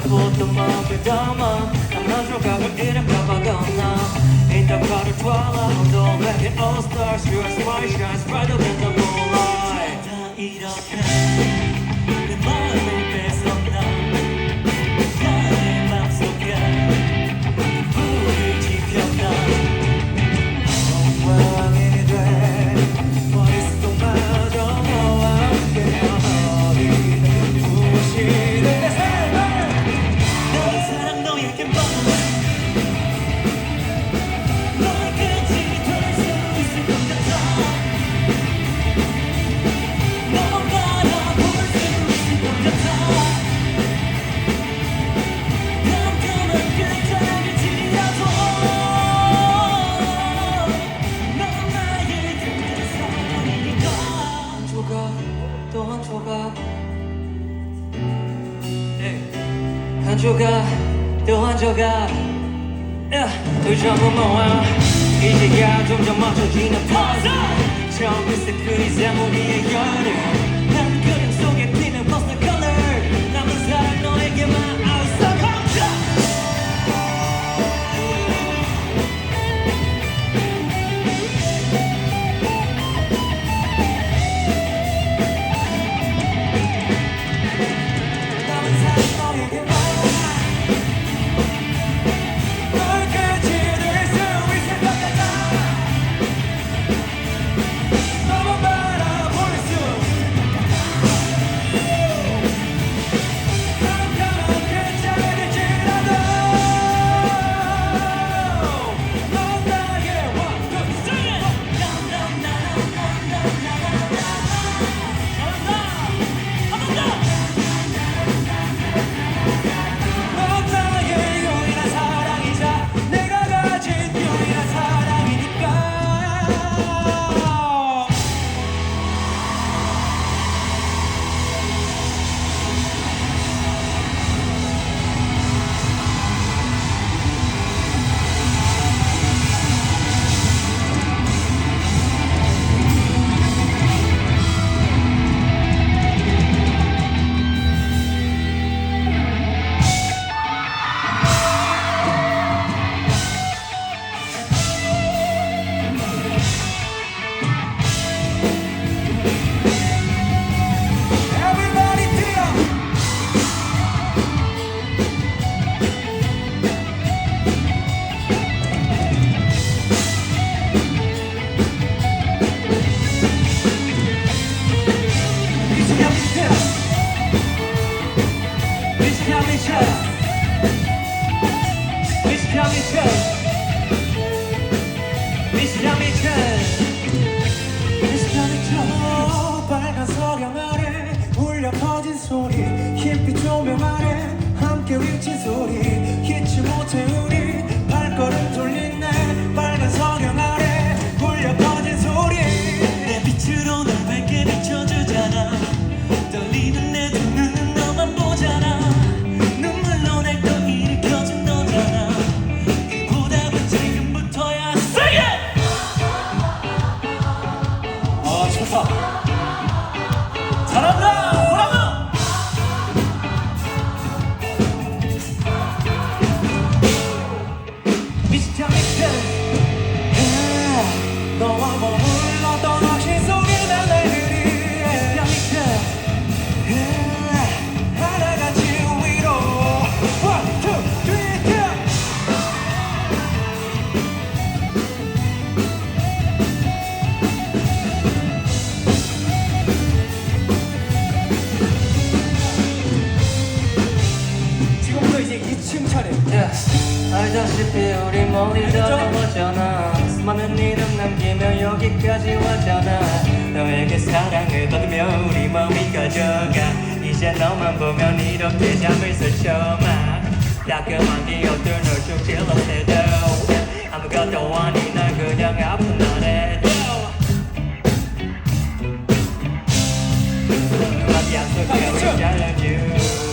Esta foto para que dama Она жука потерям пропаганда И так пару твала Он дом All Stars You're my shine Spread out in the moonlight 또 전부 모아. 이제야 점점 맞춰지는 퍼즐 처음부터 그 이상 우리의 열을. 난 그림 속에 피는 퍼스널 컬러 남은 사랑 너에게만 confident 소리 흰빛 조명 아래 함께 외친 소리 잘한다 멀리 떨어졌잖아 수많은 이름 남기며 여기까지 왔잖아. 너에게 사랑을 받으며 우리 마음이 가져가. 이제 너만 보면 이렇게 잠을 설쳐마. 따끔한 기억들 널 죽질러 때도. 아무것도 아닌 날 그냥 아픈 날에도. 막 약속해 우리 잘해줘